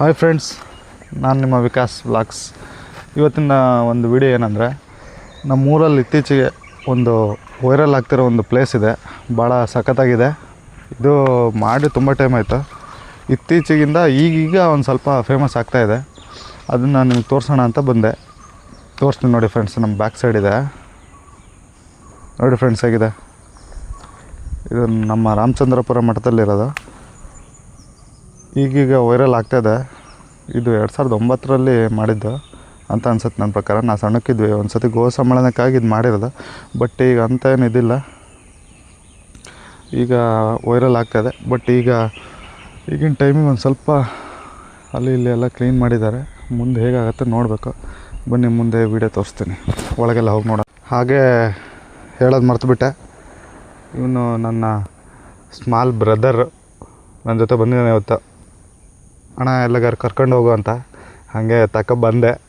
Hi friends ನಾನು ನಿಮ್ಮ Vikas vlogs. ಇವತ್ತಿನ ಒಂದು ವಿಡಿಯೋ ಏನಂದರೆ, ನಮ್ಮೂರಲ್ಲಿ ಇತ್ತೀಚೆಗೆ ಒಂದು ವೈರಲ್ ಆಗ್ತಿರೋ ಒಂದು ಪ್ಲೇಸ್ ಇದೆ. ಭಾಳ ಸಖತ್ತಾಗಿದೆ. ಇದು ಮಾಡಿ ತುಂಬ ಟೈಮ್ ಆಯಿತು. ಇತ್ತೀಚೆಗಿಂದ ಈಗೀಗ ಒಂದು ಸ್ವಲ್ಪ ಫೇಮಸ್ ಆಗ್ತಾ ಇದೆ. ಅದನ್ನು ನಿಮ್ಗೆ ತೋರಿಸೋಣ ಅಂತ ಬಂದೆ. ತೋರಿಸ್ತೀನಿ ನೋಡಿ ಫ್ರೆಂಡ್ಸ್ ನಮ್ಮ ಬ್ಯಾಕ್ ಸೈಡ್ ಇದೆ. ನೋಡಿ ಫ್ರೆಂಡ್ಸ್ ಆಗಿದೆ ಇದು ನಮ್ಮ ರಾಮಚಂದ್ರಪುರ ಮಠದಲ್ಲಿರೋದು. ಈಗೀಗ ವೈರಲ್ ಆಗ್ತಾಯಿದೆ ಇದು. ಎರಡು ಸಾವಿರದ ಒಂಬತ್ತರಲ್ಲಿ ಮಾಡಿದ್ದು ಅಂತ ಅನ್ಸುತ್ತೆ ನನ್ನ ಪ್ರಕಾರ. ನಾ ಸಣ್ಣಕ್ಕಿದ್ವಿ. ಒಂದು ಸತಿ ಗೋ ಸಮ್ಮೇಳನಕ್ಕಾಗಿ ಇದು ಮಾಡಿರೋದು. ಬಟ್ ಈಗ ಅಂತ ಏನು ಇದಿಲ್ಲ. ಈಗ ವೈರಲ್ ಆಗ್ತಾಯಿದೆ ಬಟ್ ಈಗ ಈಗಿನ ಟೈಮಿಗೆ ಒಂದು ಸ್ವಲ್ಪ ಅಲ್ಲಿ ಇಲ್ಲಿ ಎಲ್ಲ ಕ್ಲೀನ್ ಮಾಡಿದ್ದಾರೆ. ಮುಂದೆ ಹೇಗಾಗುತ್ತೆ ನೋಡಬೇಕು. ಬನ್ನಿ, ಮುಂದೆ ವೀಡಿಯೋ ತೋರಿಸ್ತೀನಿ. ಒಳಗೆಲ್ಲ ಹೋಗಿ ನೋಡೋಣ. ಹಾಗೆ ಹೇಳೋದು ಮರ್ತುಬಿಟ್ಟೆ. ಇವನು ನನ್ನ ಸ್ಮಾಲ್ ಬ್ರದರ್ ನನ್ನ ಜೊತೆ ಬಂದಿದ್ದಾನೆ ಇವತ್ತು. ಅಣ್ಣ ಎಲ್ಲಗಾರ ಕರ್ಕೊಂಡು ಹೋಗು ಅಂತ. ಹಾಗೆ ತಕ ಬಂದೆ.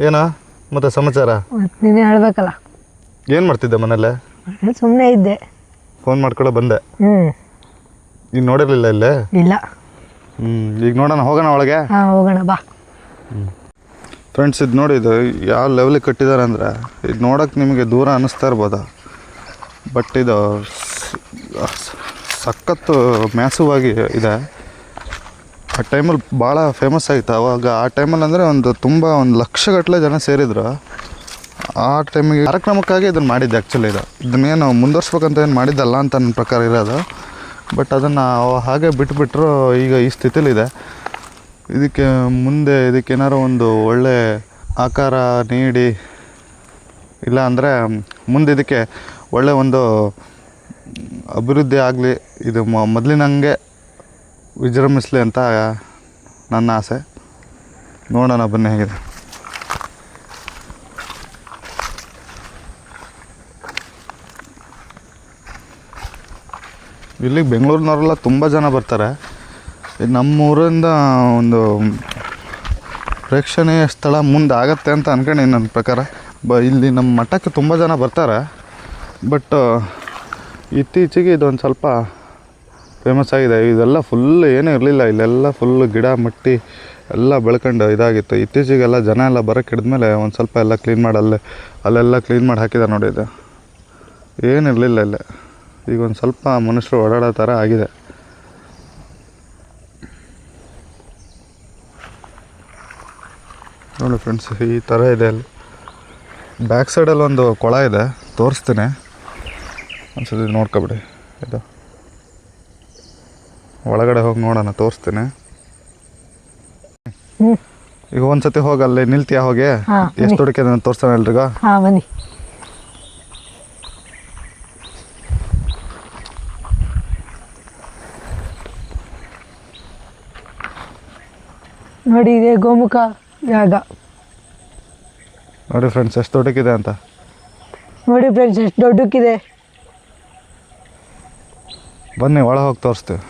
ಏನ ಮತ್ತೆ ಸಮಾಚಾರ? ಮತ್ತೆ ನೀನೇ ಹೇಳ್ಬೇಕಲ್ಲ. ಏನು ಮಾಡ್ತಿದ್ದೆ ಮನೇಲೆ ಸುಮ್ಮನೆ ಇದ್ದೆ. ಫೋನ್ ಮಾಡ್ಕೊಳ್ಳೋ ಬಂದೆ. ಈಗ ನೋಡಿರಲಿಲ್ಲ ಇಲ್ಲೇ? ಇಲ್ಲ. ಹ್ಞೂ ಈಗ ನೋಡೋಣ ಹೋಗೋಣ ಒಳಗೆ? ಹಾಂ ಹೋಗೋಣ ಬಾ. ಫ್ರೆಂಡ್ಸ್ ಇದು ನೋಡಿ ಇದು ಯಾವ ಲೆವೆಲಿಗೆ ಕಟ್ಟಿದ್ದಾರೆ ಅಂದರೆ ಇದು ನೋಡೋಕೆ ನಿಮಗೆ ದೂರ ಅನ್ನಿಸ್ತಾ ಇರ್ಬೋದು? ಬಟ್ ಇದು ಸ- ಸಖತ್ತು ಮ್ಯಾಸುವಾಗಿ ಇದೆ. ಆ ಟೈಮಲ್ಲಿ ಭಾಳ ಫೇಮಸ್ ಆಗಿತ್ತು ಆವಾಗ ಆ ಟೈಮಲ್ಲಿ ಅಂದರೆ ಒಂದು ತುಂಬ ಒಂದು ಲಕ್ಷಗಟ್ಟಲೆ ಜನ ಸೇರಿದ್ರು. ಆ ಟೈಮಿಗೆ ಕಾರ್ಯಕ್ರಮಕ್ಕಾಗಿ ಇದನ್ನು ಮಾಡಿದ್ದೆ ಆ್ಯಕ್ಚುಲಿ ಇದು. ಇದನ್ನೇನು ಮುಂದುವರ್ಸ್ಬೇಕಂತ ಏನು ಮಾಡಿದ್ದಲ್ಲ ಅಂತ ನನ್ನ ಪ್ರಕಾರ ಇರೋದು. ಬಟ್ ಅದನ್ನು ಹಾಗೆ ಬಿಟ್ಬಿಟ್ರು ಈಗ ಈ ಸ್ಥಿತಿಲಿದೆ ಇದಕ್ಕೆ ಮುಂದೆ ಇದಕ್ಕೇನಾರು ಒಂದು ಒಳ್ಳೆ ಆಕಾರ ನೀಡಿ ಇಲ್ಲ ಅಂದರೆ ಮುಂದೆ ಇದಕ್ಕೆ ಒಳ್ಳೆ ಒಂದು ಅಭಿವೃದ್ಧಿ ಆಗಲಿ, ಇದು ಮೊದಲಿನಂಗೆ ವಿಜೃಂಭಿಸ್ಲಿ ಅಂತ ನನ್ನ ಆಸೆ. ನೋಡೋಣ ಬನ್ನಿ ಹೇಗಿದೆ. ಇಲ್ಲಿಗೆ ಬೆಂಗಳೂರಿನವರೆಲ್ಲ ತುಂಬ ಜನ ಬರ್ತಾರೆ. ನಮ್ಮೂರಿಂದ ನಮ್ಮ ಊರಿಂದ ಒಂದು ಪ್ರೇಕ್ಷಣೀಯ ಸ್ಥಳ ಮುಂದೆ ಆಗತ್ತೆ ಅಂತ ಅನ್ಕೊಂಡು ನನ್ನ ಪ್ರಕಾರ. ಬ, ಇಲ್ಲಿ ನಮ್ಮ ಮಠಕ್ಕೆ ತುಂಬ ಜನ ಬರ್ತಾರೆ. ಬಟ್, ಇತ್ತೀಚೆಗೆ ಇದೊಂದು ಸ್ವಲ್ಪ ಫೇಮಸ್ ಆಗಿದೆ. ಇದೆಲ್ಲ ಫುಲ್ ಏನೂ ಇರಲಿಲ್ಲ. ಇಲ್ಲೆಲ್ಲ ಫುಲ್ ಗಿಡ, ಮಟ್ಟಿ ಎಲ್ಲ ಬೆಳ್ಕೊಂಡು ಇದಾಗಿತ್ತು. ಇತ್ತೀಚೆಗೆಲ್ಲ ಜನ ಎಲ್ಲ ಬರೋಕ್ಕೆ ಹಿಡಿದ್ಮೇಲೆ ಒಂದು ಸ್ವಲ್ಪ ಎಲ್ಲ ಕ್ಲೀನ್ ಮಾಡಿ ಅಲ್ಲೇ, ಅಲ್ಲೆಲ್ಲ ಕ್ಲೀನ್ ಮಾಡಿ ಹಾಕಿದ್ದಾರೆ ನೋಡಿ ಇದು. ಏನಿರಲಿಲ್ಲ ಇಲ್ಲೇ. ಈಗ ಒಂದು ಸ್ವಲ್ಪ ಮನುಷ್ಯರು ಓಡಾಡೋ ಥರ ಆಗಿದೆ. ನೋಡಿ ಫ್ರೆಂಡ್ಸ್ ಈ ಥರ ಇದೆ ಅಲ್ಲಿ. ಬ್ಯಾಕ್ ಸೈಡಲ್ಲಿ ಒಂದು ಕೊಳ ಇದೆ. ತೋರಿಸ್ತೀನಿ. ಒಂದ್ಸತಿ ನೋಡ್ಕೊಬಿಡಿ. ಇದು. ಒಳಗಡೆ ಹೋಗಿ ನೋಡೋಣ ತೋರಿಸ್ತೇನೆ. ಈಗ ಒಂದ್ಸತಿ ಹೋಗಿ ಅಲ್ಲಿ ನಿಲ್ತೀಯ ಹೋಗಿ? ಎಷ್ಟು ಹುಡುಕಿದ ತೋರಿಸ್ತಾನೆ ಎಲ್ರಿಗೂ? ಬನ್ನಿ. ನೋಡಿ ಇದೆ ಗೋಮುಖ ಜಾಗ. ನೋಡಿ ಫ್ರೆಂಡ್ಸ್ ಎಷ್ಟು ದೊಡ್ಡಕ್ಕಿದೆ ಅಂತ. ನೋಡಿ ಫ್ರೆಂಡ್ಸ್ ಎಷ್ಟು ದೊಡ್ಡಕ್ಕಿದೆ. ಬನ್ನಿ ಒಳ ಹೋಗಿ ತೋರಿಸ್ತೀವಿ.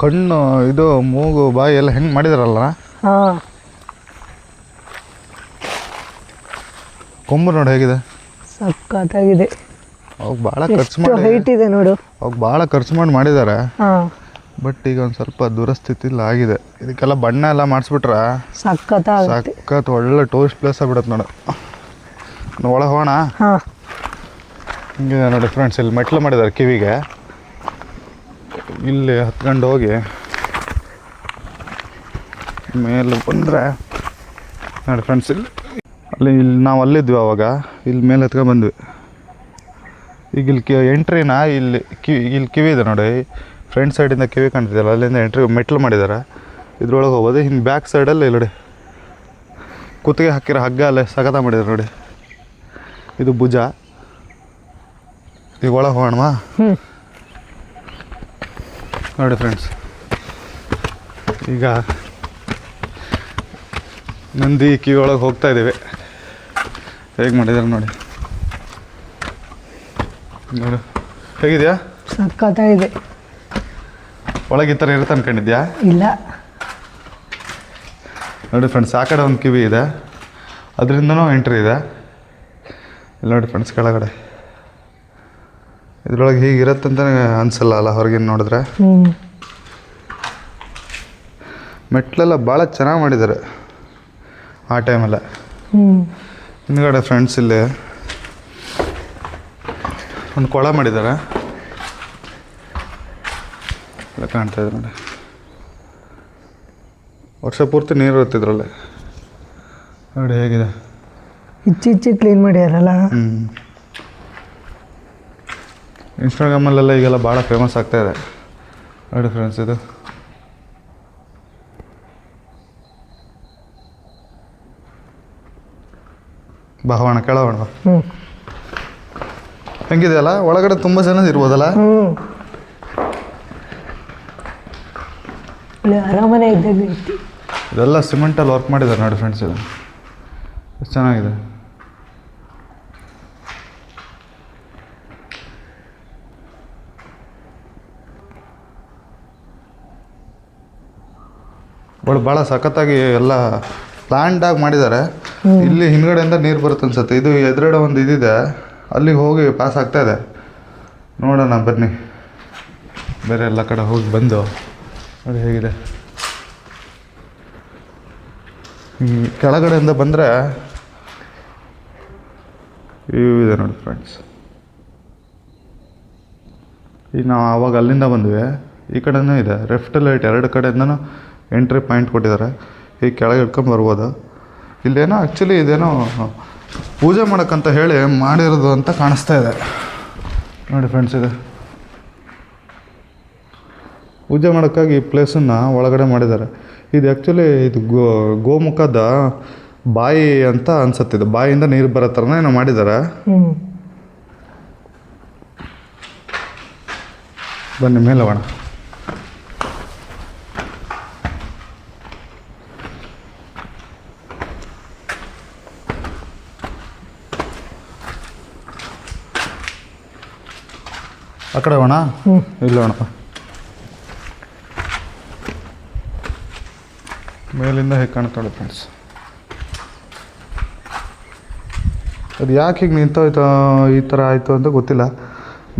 ಕಣ್ಣು ಇದು ಮೂಗು ಬಾಯಿ ಎಲ್ಲ ಹೆಂಗೆ ಮಾಡಿದಾರಲ್ಲ? ಹಾಂ. ಕೊಂಬು ನೋಡಿ ಹೇಗಿದೆ? ಸಕ್ಕತ್ತಾಗಿದೆ ಅವಾಗ ಭಾಳ ಖರ್ಚು ಮಾಡಿ ಹೈಟ್ ಇದೆ ನೋಡು. ಅವಾಗ ಭಾಳ ಖರ್ಚು ಮಾಡಿ ಮಾಡಿದ್ದಾರೆ ಹಾಂ. ಬಟ್ ಈಗ ಒಂದು ಸ್ವಲ್ಪ ದುರಸ್ಥಿತಿಲಿ ಆಗಿದೆ. ಇದಕ್ಕೆಲ್ಲ ಬಣ್ಣ ಎಲ್ಲ ಮಾಡಿಸ್ಬಿಟ್ರೆ ಸಕ್ಕತ್ತ ಸಖತ್ ಒಳ್ಳೆ ಟೂರಿಸ್ಟ್ ಪ್ಲೇಸ್ ಆಗ್ಬಿಡತ್ತೆ ನೋಡು. ಒಳಗೆ ಹೋಗೋಣ. ಹಾಂ. ಹಿಂಗೆ ನೋಡಿ ಫ್ರೆಂಡ್ಸ್ ಇಲ್ಲಿ ಮೆಟ್ಲು ಮಾಡಿದ್ದಾರೆ ಕಿವಿಗೆ. ಇಲ್ಲಿ ಹತ್ಕೊಂಡು ಹೋಗಿ ಮೇಲೆ ಬಂದರೆ ನೋಡಿ ಫ್ರೆಂಡ್ಸ್ ಇಲ್ಲಿ ಅಲ್ಲಿ ಇಲ್ಲಿ ನಾವು ಅಲ್ಲಿದ್ವಿ ಅವಾಗ. ಇಲ್ಲಿ ಮೇಲೆ ಹತ್ಕೊಂಡು ಬಂದ್ವಿ. ಈಗ ಇಲ್ಲಿ ಕಿ ಎಂಟ್ರಿನ ಇಲ್ಲಿ ಕಿವಿ ಇಲ್ಲಿ ಕಿವಿ ಇದೆ ನೋಡಿ. ಫ್ರಂಟ್ ಸೈಡಿಂದ ಕಿವಿ ಕಾಣ್ತಿದ್ದಲ್ಲ ಅಲ್ಲಿಂದ ಎಂಟ್ರಿ ಮೆಟ್ಲು ಮಾಡಿದ್ದಾರೆ ಇದ್ರೊಳಗೆ ಹೋಗೋದು ಹಿಂಗೆ ಬ್ಯಾಕ್ ಸೈಡಲ್ಲಿ ನೋಡಿ. ಕುತ್ತಿಗೆ ಹಾಕಿರೋ ಹಗ್ಗ ಅಲ್ಲೇ ಸಗತ ಮಾಡಿದ್ದಾರೆ ನೋಡಿ. ಇದು ಭುಜ. ಈಗ ಒಳಗೆ ಹೋಗೋಣವಾ? ನೋಡಿ ಫ್ರೆಂಡ್ಸ್ ಈಗ ನಂದಿ ಕಿವಿ ಒಳಗೆ ಹೋಗ್ತಾ ಇದ್ದೀವಿ. ಹೇಗೆ ಮಾಡಿದಾರೆ ನೋಡಿ. ನೋಡು. ಹೇಗಿದೆಯಾ? ಸಖತ್ತಾಗಿದೆ. ಒಳಗೆ ಈ ಥರ ಇರುತ್ತೆ ಅನ್ಕೊಂಡಿದ್ಯಾ? ಇಲ್ಲ. ನೋಡಿ ಫ್ರೆಂಡ್ಸ್ ಆ ಕಡೆ ಒಂದು ಕಿವಿ ಇದೆ. ಅದರಿಂದನೂ ಎಂಟ್ರಿ ಇದೆ. ಇಲ್ಲಿ ನೋಡಿ ಫ್ರೆಂಡ್ಸ್ ಕೆಳಗಡೆ. ಇದ್ರೊಳಗೆ ಹೀಗೆ ಇರತ್ತಂತ ಅನ್ಸಲ್ಲ ಅಲ್ಲ ಹೊರಗಿನ ನೋಡಿದ್ರೆ? ಮೆಟ್ಲೆಲ್ಲ ಭಾಳ ಚೆನ್ನಾಗಿ ಮಾಡಿದ್ದಾರೆ ಆ ಟೈಮಲ್ಲ. ಹ್ಞೂ ಹಿಂದ್ಗಡೆ ಫ್ರೆಂಡ್ಸ್ ಇಲ್ಲಿ ಒಂದು ಕೊಳ ಮಾಡಿದ್ದಾರೆ ಎಲ್ಲ ಕಾಣ್ತಾ ಇದೆ ನೋಡಿ. ವರ್ಷ ಪೂರ್ತಿ ನೀರು ಇರ್ತಿದ್ರಲ್ಲಿ ನೋಡಿ ಹೇಗಿದೆ. ಇಚ್ಚಿಚ್ಚಿ ಕ್ಲೀನ್ ಮಾಡ್ಯಾರಲ್ಲ ಹ್ಞೂ ಇನ್ಸ್ಟಾಗ್ರಾಮಲ್ಲೆಲ್ಲ ಈಗೆಲ್ಲ ಭಾಳ ಫೇಮಸ್ ಆಗ್ತಾ ಇದೆ. ನೋಡಿ ಫ್ರೆಂಡ್ಸ್ ಇದು. ಬಹವಣ ಕೆಳವಣ ಹ್ಞೂ ಹೆಂಗಿದೆಯಲ್ಲ? ಒಳಗಡೆ ತುಂಬ ಜನ ಇರ್ಬೋದಲ್ಲ? ಅರಮನೆ ಇದ್ದಾಗ ಇದೆಲ್ಲ ಸಿಮೆಂಟಲ್ಲಿ ವರ್ಕ್ ಮಾಡಿದ್ದಾರೆ ನೋಡಿ ಫ್ರೆಂಡ್ಸ್ ಇದು. ಚೆನ್ನಾಗಿದೆ. ಬಟ್ ಭಾಳ ಸಖತ್ತಾಗಿ ಎಲ್ಲ ಪ್ಲ್ಯಾಂಡಾಗಿ ಮಾಡಿದ್ದಾರೆ ಇಲ್ಲಿ ಹಿಂದ್ಗಡೆಯಿಂದ ನೀರು ಬರುತ್ತೆ ಅನ್ಸುತ್ತೆ. ಇದು ಎದುರುಗಡೆ ಒಂದು ಇದಿದೆ. ಅಲ್ಲಿಗೆ ಹೋಗಿ ಪಾಸ್ ಆಗ್ತಾ ಇದೆ. ನೋಡೋಣ ಬನ್ನಿ. ಬೇರೆ ಎಲ್ಲ ಕಡೆ ಹೋಗಿ ಬಂದು. ನೋಡಿ ಹೇಗಿದೆ. ಕೆಳಗಡೆಯಿಂದ ಬಂದರೆ ಇದೆ ನೋಡಿ ಫ್ರೆಂಡ್ಸ್ ಈಗ ನಾವು ಆವಾಗ ಅಲ್ಲಿಂದ ಬಂದ್ವಿ. ಈ ಕಡೆಯೂ ಇದೆ. ರೆಫ್ಟ್ ಲೈಟ್ ಎರಡು ಕಡೆಯಿಂದನೂ ಎಂಟ್ರಿ ಪಾಯಿಂಟ್ ಕೊಟ್ಟಿದ್ದಾರೆ. ಈ ಕೆಳಗೆ ಇಟ್ಕೊಂಡು ಬರ್ಬೋದು. ಇಲ್ಲೇನೋ ಆ್ಯಕ್ಚುಲಿ ಇದೇನೋ ಪೂಜೆ ಮಾಡೋಕ್ಕಂತ ಹೇಳಿ ಮಾಡಿರೋದು ಅಂತ ಕಾಣಿಸ್ತಾ ಇದೆ. ನೋಡಿ ಫ್ರೆಂಡ್ಸ್ ಇದು. ಪೂಜೆ ಮಾಡೋಕ್ಕಾಗಿ ಈ ಪ್ಲೇಸನ್ನು ಒಳಗಡೆ ಮಾಡಿದ್ದಾರೆ. ಇದು ಆ್ಯಕ್ಚುಲಿ ಇದು ಗೋ ಗೋಮುಖದ ಬಾಯಿ ಅಂತ ಅನ್ಸತ್ತಿದೆ ಇದು. ಬಾಯಿಯಿಂದ ನೀರು ಬರೋ ಥರನೇ ಏನೋ ಮಾಡಿದ್ದಾರೆ. ಬನ್ನಿ ಮೇಲೆ ಹೋಗೋಣ. ಆ ಕಡೆ ಹೋಣ ಹ್ಞೂ ಇಲ್ಲ ಅಣ್ಣಪ್ಪ ಮೇಲಿಂದ ಹೇಗೆ ಕಾಣ್ತಾಳೆ ಫ್ರೆಂಡ್ಸ್ ಅದು ಯಾಕೆ ಹೀಗೆ ನಿಂತೋಯ್ತು ಈ ಥರ ಆಯಿತು ಅಂತ ಗೊತ್ತಿಲ್ಲ.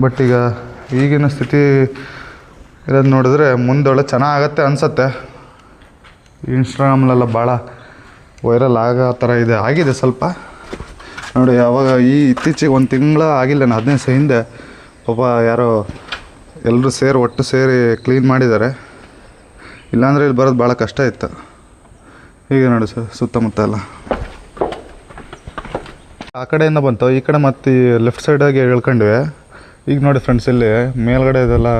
ಬಟ್ ಈಗ ಈಗಿನ ಸ್ಥಿತಿ ಇರೋದು ನೋಡಿದ್ರೆ ಮುಂದೊಳ್ಳೆ ಚೆನ್ನಾಗತ್ತೆ ಅನಿಸತ್ತೆ. ಇನ್ಸ್ಟಾಗ್ರಾಮ್ಲೆಲ್ಲ ಭಾಳ ವೈರಲ್ ಆಗೋ ಥರ ಇದೆ ಆಗಿದೆ ಸ್ವಲ್ಪ. ನೋಡಿ ಯಾವಾಗ ಈ ಇತ್ತೀಚೆಗೆ ಒಂದು ತಿಂಗಳ ಆಗಿಲ್ಲ ನಾನು ಹದಿನೈದು ಹಿಂದೆ ಪಾಪ ಯಾರೋ ಎಲ್ಲರೂ ಸೇರಿ ಒಟ್ಟು ಸೇರಿ ಕ್ಲೀನ್ ಮಾಡಿದ್ದಾರೆ. ಇಲ್ಲಾಂದರೆ ಇಲ್ಲಿ ಬರೋದು ಭಾಳ ಕಷ್ಟ ಇತ್ತು. ಹೀಗೆ ನೋಡಿ ಸರ್, ಸುತ್ತಮುತ್ತ ಎಲ್ಲ. ಆ ಕಡೆಯಿಂದ ಬಂತು, ಈ ಕಡೆ ಮತ್ತೆ ಲೆಫ್ಟ್ ಸೈಡಾಗಿ ಹೇಳ್ಕೊಂಡ್ವಿ. ಈಗ ನೋಡಿ ಫ್ರೆಂಡ್ಸ್ ಇಲ್ಲಿ ಮೇಲ್ಗಡೆ ಇದೆಲ್ಲ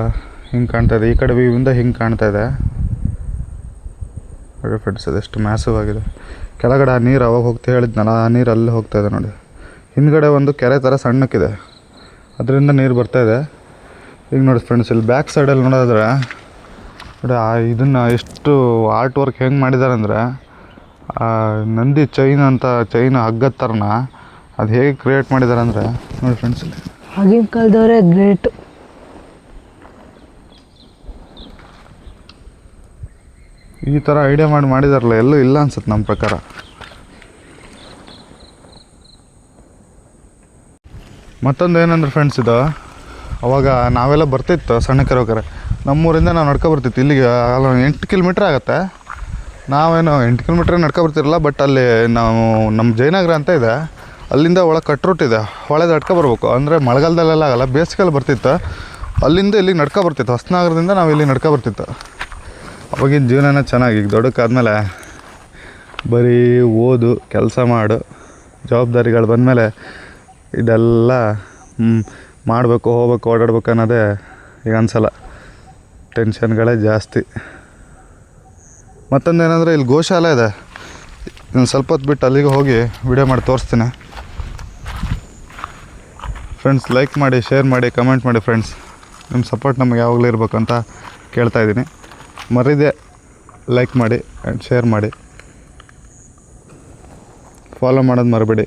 ಹಿಂಗೆ ಕಾಣ್ತಾ ಇದೆ, ಈ ಕಡೆ ವ್ಯೂವಿಂದ ಹಿಂಗೆ ಕಾಣ್ತಾ ಇದೆ. ನೋಡಿ ಫ್ರೆಂಡ್ಸ್ ಎಷ್ಟು ಮ್ಯಾಸಿವ್ ಆಗಿದೆ. ಕೆಳಗಡೆ ಆ ನೀರು ಅವಾಗ ಹೋಗ್ತಾ ಹೇಳಿದ್ನಲ್ಲ, ಆ ನೀರು ಅಲ್ಲಿ ಹೋಗ್ತಾ ಇದೆ ನೋಡಿ. ಹಿಂದ್ಗಡೆ ಒಂದು ಕೆರೆ ಥರ ಸಣ್ಣಕ್ಕಿದೆ. ಅದರಿಂದ ನೀರು ಬರ್ತಾ ಇದೆ. ಈಗ ನೋಡಿ ಫ್ರೆಂಡ್ಸ್ ಇಲ್ಲಿ ಬ್ಯಾಕ್ ಸೈಡಲ್ಲಿ ನೋಡೋದ್ರೆ ನೋಡಿ ಆ ಇದನ್ನು ಎಷ್ಟು ಆರ್ಟ್ ವರ್ಕ್ ಹೆಂಗೆ ಮಾಡಿದ್ದಾರೆ ಅಂದರೆ ಆ ನಂದಿ ಚೈನ್ ಅಂತ ಚೈನ್ ಹಗ್ಗದ ಥರನ ಅದು ಹೇಗೆ ಕ್ರಿಯೇಟ್ ಮಾಡಿದ್ದಾರೆ ಅಂದರೆ ನೋಡಿ ಫ್ರೆಂಡ್ಸ್ ಇಲ್ಲಿ. ಆಗಿನ ಕಾಲದವರೇ ಗ್ರೇಟ್ ಈ ಥರ ಐಡಿಯಾ ಮಾಡಿ ಮಾಡಿದಾರಲ್ಲ ಎಲ್ಲೂ ಇಲ್ಲ ಅನ್ಸುತ್ತೆ ನಮ್ಮ ಪ್ರಕಾರ. ಮತ್ತೊಂದು ಏನಂದ್ರೆ ಫ್ರೆಂಡ್ಸ್ ಇದು, ಅವಾಗ ನಾವೆಲ್ಲ ಬರ್ತಿತ್ತು ಸಣ್ಣಕ್ಕಿರೋಕರೆ ನಮ್ಮೂರಿಂದ ನಾವು ನಡ್ಕೊ ಬರ್ತಿತ್ತು. ಇಲ್ಲಿಗೆ ಎಂಟು ಕಿಲೋಮೀಟ್ರ್ ಆಗುತ್ತೆ. ನಾವೇನು ಎಂಟು ಕಿಲೋಮೀಟ್ರ್ ನಡ್ಕೊ ಬರ್ತಿರಲ್ಲ ಬಟ್ ಅಲ್ಲಿ ನಾವು ನಮ್ಮ ಜಯನಗರ ಅಂತ ಇದೆ. ಅಲ್ಲಿಂದ ಒಳಗೆ ಕಟ್ ರೂಟ್ ಇದೆ. ಹೊಳೆ ನಡ್ಕೊ ಬರ್ಬೇಕು. ಅಂದರೆ ಮಳೆಗಾಲದಲ್ಲೆಲ್ಲ ಆಗಲ್ಲ ಬೇಸಿಗೆಯಲ್ಲಿ ಬರ್ತಿತ್ತು. ಅಲ್ಲಿಂದ ಇಲ್ಲಿಗೆ ನಡ್ಕೊ ಬರ್ತಿತ್ತು. ಹೊಸನಗರದಿಂದ ನಾವು ಇಲ್ಲಿ ನಡ್ಕೊ ಬರ್ತಿತ್ತು. ಅವಾಗಿನ ಜೀವನನ ಚೆನ್ನಾಗಿ, ಈಗ ದೊಡ್ಡಕ್ಕಾದ್ಮೇಲೆ ಬರೀ ಓದು, ಕೆಲಸ ಮಾಡು, ಜವಾಬ್ದಾರಿಗಳು ಬಂದಮೇಲೆ ಇದೆಲ್ಲ ಮಾಡಬೇಕು, ಹೋಗ್ಬೇಕು, ಓಡಾಡ್ಬೇಕು ಅನ್ನೋದೇ ಈಗ ಅನ್ಸಲ್ಲ ಟೆನ್ಷನ್ಗಳೇ ಜಾಸ್ತಿ. ಮತ್ತೊಂದು ಏನಂದರೆ, ಇಲ್ಲಿ ಗೋಶಾಲೆ ಇದೆ. ಇನ್ನು ಸ್ವಲ್ಪ ಹೊತ್ತು ಬಿಟ್ಟು ಅಲ್ಲಿಗೆ ಹೋಗಿ ವಿಡಿಯೋ ಮಾಡಿ ತೋರಿಸ್ತೀನಿ. ಫ್ರೆಂಡ್ಸ್ ಲೈಕ್ ಮಾಡಿ ಶೇರ್ ಮಾಡಿ ಕಮೆಂಟ್ ಮಾಡಿ ಫ್ರೆಂಡ್ಸ್ ನಿಮ್ಮ ಸಪೋರ್ಟ್ ನಮಗೆ ಯಾವಾಗಲೂ ಇರಬೇಕು ಅಂತ ಕೇಳ್ತಾ ಇದ್ದೀನಿ. ಮರಿದೆ ಲೈಕ್ ಮಾಡಿ ಆ್ಯಂಡ್ ಶೇರ್ ಮಾಡಿ. ಫಾಲೋ ಮಾಡೋದು ಮರಿಬೇಡಿ.